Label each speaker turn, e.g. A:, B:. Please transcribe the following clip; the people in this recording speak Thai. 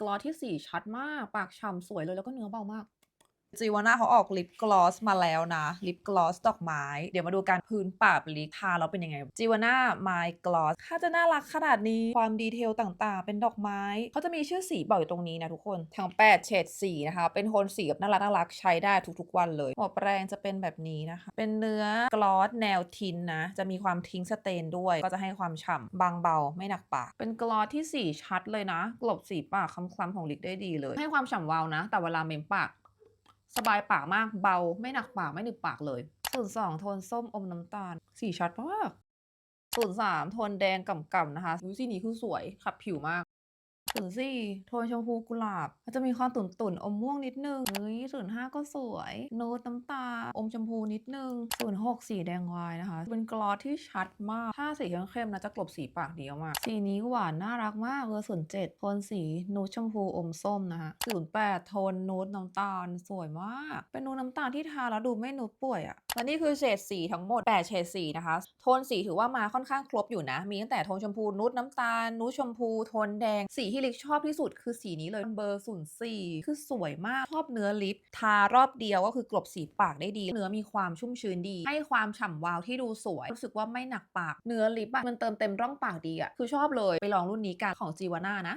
A: กลอที่สีชัดมาก ปากฉ่ำสวยเลยแล้วก็เนื้อเบามาก
B: จีวาน่าเขาออกลิปกลอสมาแล้วนะ ลิปกลอสดอกไม้ เดี๋ยวมาดูการพื้นปากลิปทาแล้วเป็นยังไงจีวาน่าไมกลอสถ้าจะน่ารักขนาดนี้ความดีเทลต่างๆ เป็นดอกไม้ เขาจะมีชื่อสีบอกอยู่ตรงนี้นะทุกคน ทั้ง 8 เฉดสีนะคะ เป็นโทนสีแบบน่ารักน่ารักใช้ได้ทุกๆวันเลยหัวแปรงจะเป็นแบบนี้นะคะ เป็นเนื้อกลอสแนวทินนะ จะมีความทิ้งสเตนด้วย ก็จะให้ความฉ่ำบางเบาไม่หนักปาก เป็นกลอสที่สีชัดเลยนะ กลบสีปากคล้ำๆของลิปได้ดีเลย ให้ความฉ่ำวาวนะ แต่เวลาเมมปาก สบายปากมากเบา ไม่หนักปากไม่หนึบปากเลยส่วนสองโทนส้มอมน้ำตาล สีชัดมากส่วนสามโทนแดงก่ำๆนะคะสีนี้คือสวยขับผิวมาก ส่วนสี่โทนชมพูกุหลาบมันจะมีความตุ่นๆอมม่วงนิดนึงเฮ้ยส่วนห้าก็สวย โน้ตน้ำตา อมชมพูนิดนึงส่วนหกสีแดงวายนะคะ เป็นกลอสที่ชัดมาก ถ้าสีเข้มๆนะจะกลบสีปากดีมาก สีนี้หวานน่ารักมากเลยส่วนเจ็ดโทนสีนูดชมพูอมส้มนะคะส่วนแปดโทนนูดน้ำตาลสวยมาก เป็นนูดน้ำตาลที่ทาแล้วดูไม่นูดป่วยอะและนี่คือเฉดสีทั้งหมด 8 เฉดสีนะคะ โทนสีถือว่ามาค่อนข้างครบอยู่นะ มีตั้งแต่โทนชมพูนูดน้ำตาลนูดชมพู โทนแดง สีที่ลิกชอบที่สุดคือสีนี้เลยเบอร์ศูนย์สี่คือสวยมากชอบเนื้อลิป ทารอบเดียวก็คือกลบสีปากได้ดี เนื้อมีความชุ่มชื้นดี ให้ความฉ่ำวาวที่ดูสวย รู้สึกว่าไม่หนักปาก เนื้อลิปอะมันเติมเต็มร่องปากดีอะคือชอบเลยไปลองรุ่นนี้กันของจีวาน่านะ